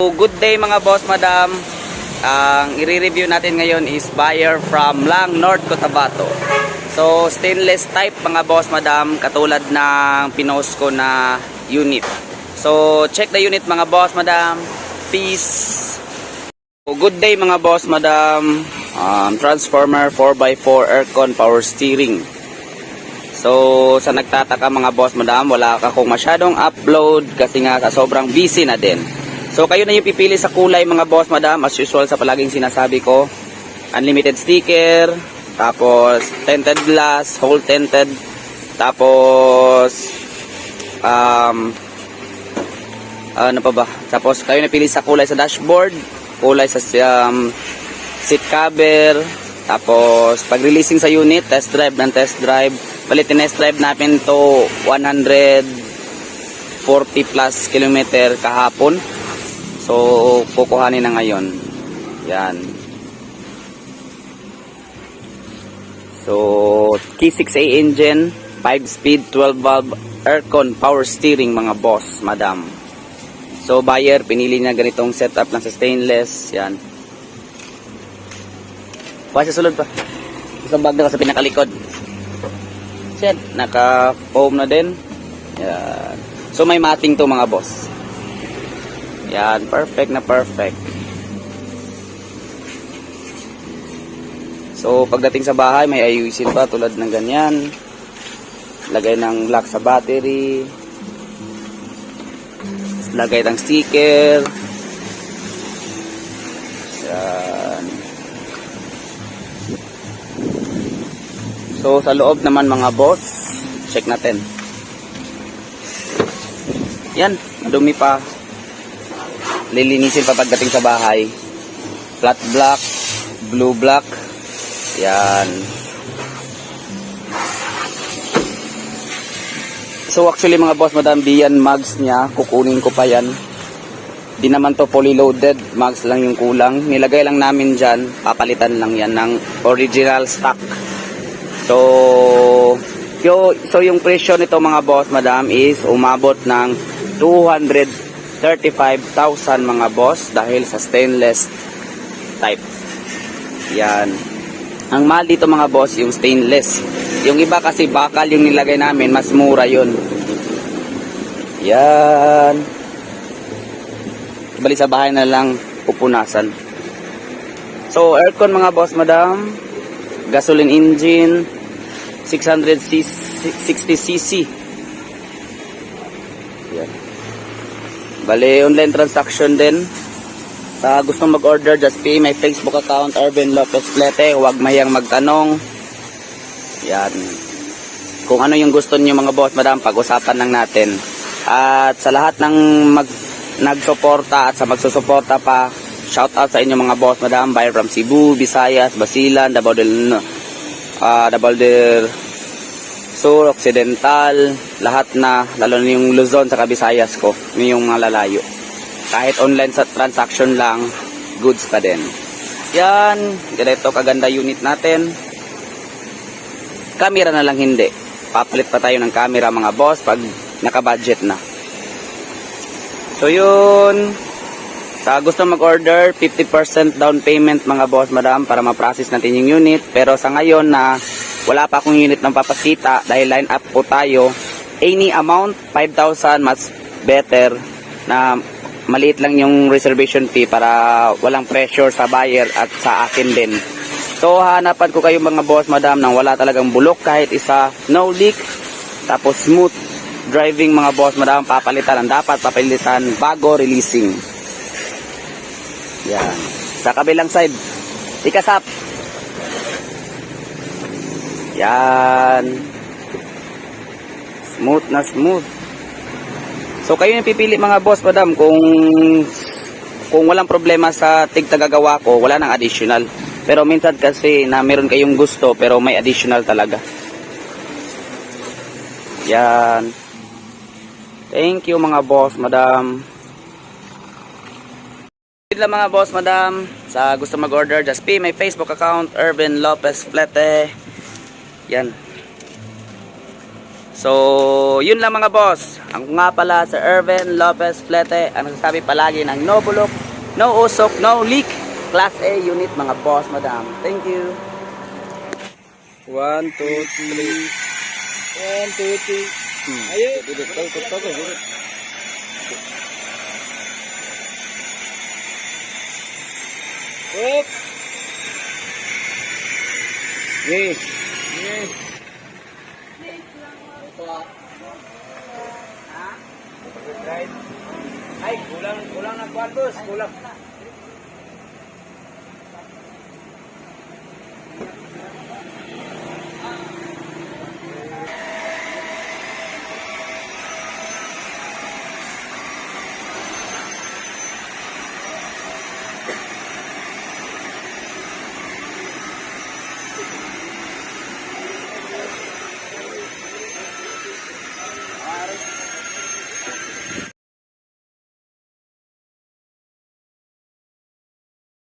So, good day mga boss, madam. Ang i-review natin ngayon is buyer from Lang, North Cotabato. So, stainless type mga boss, madam, katulad ng pinost ko na unit. So, check the unit mga boss, madam. Peace. So, good day mga boss, madam. Um, transformer 4x4 aircon power steering. So, sa nagtataka mga boss, madam, wala ka kung masyadong upload kasi nga sa sobrang busy na din. So, kayo na yung pipili sa kulay mga boss, madam. As usual sa palaging sinasabi ko, unlimited sticker, tapos tinted glass, whole tinted, tapos um, ano pa ba? Tapos kayo na pili sa kulay sa dashboard, kulay sa um, seat cover, tapos pag-releasing sa unit, test drive ng test drive. Bali, tinest drive natin to 140 plus kilometer kahapon. So, kukuhanin na ngayon. Yan. So, key 6A engine, 5 speed, 12 valve, aircon, power steering mga boss, madam. So, buyer, pinili niya ganitong setup lang sa stainless. Yan. Pa sa sulod pa. Isang bag na ka sa pinakalikod. Yan, naka-foam na din. Yan. So, may mating to mga boss. Yan, perfect na perfect. So, pagdating sa bahay, may ayusin pa tulad ng ganyan. Lagay ng lock sa battery. Lagay ng sticker. Yan. So, sa loob naman mga boss, check natin. Yan, madumi pa lilinisin pa pagdating sa bahay. Flat black, blue black. Yan. So actually mga boss, madam, yan mags niya. Kukunin ko pa yan. Di naman to fully loaded. Mags lang yung kulang. Nilagay lang namin dyan. Papalitan lang yan ng original stock. So, yo, so yung presyo nito mga boss, madam, is umabot ng 200 35,000 mga boss dahil sa stainless type. Yan. Ang mahal dito mga boss yung stainless. Yung iba kasi bakal yung nilagay namin, mas mura yun. Yan. Bali sa bahay na lang pupunasan. So aircon mga boss madam, gasoline engine, 600 60cc. Yan. Bale, online transaction din. Sa gusto mag-order, just pay my Facebook account, Arvin Lopez Plete. Huwag mayang magtanong. Yan. Kung ano yung gusto niyo mga boss, madam, pag-usapan lang natin. At sa lahat ng mag nagsuporta at sa magsusuporta pa, shout out sa inyo mga boss, madam, buyer from Cebu, Visayas, Basilan, Davao del uh, Davao del Sur, Occidental, lahat na, lalo na yung Luzon sa Visayas ko, yung mga lalayo. Kahit online sa transaction lang, goods pa din. Yan, ganito kaganda unit natin. Camera na lang hindi. Papalit pa tayo ng camera mga boss pag naka-budget na. So yun, sa gusto mag-order, 50% down payment mga boss madam para ma-process natin yung unit. Pero sa ngayon na wala pa akong unit ng papakita dahil line up po tayo. Any amount, 5,000 mas better na maliit lang yung reservation fee para walang pressure sa buyer at sa akin din. So hanapan ko kayo mga boss madam nang wala talagang bulok kahit isa, no leak, tapos smooth driving mga boss madam papalitan ang dapat papalitan bago releasing. Yan. Sa kabilang side, ikasap. Yan. Smooth na smooth. So kayo yung pipili mga boss, madam, kung kung walang problema sa tigtagagawa ko, wala nang additional. Pero minsan kasi na meron kayong gusto pero may additional talaga. Yan. Thank you mga boss, madam. Lang mga boss, madam. Sa gusto mag-order, just pay my Facebook account, Urban Lopez Flete. Yan. So, yun lang mga boss. Ang nga pala sa Irvin Lopez Flete, ang nagsasabi palagi ng no bulok, no usok, no leak. Class A unit mga boss, madam. Thank you. One, two, three. One, two, three. Hmm. Ayo. Duduk, duduk, duduk, duduk. Up. Okay. Yes. Ay, kulang, kulang ng kwan, boss. Kulang.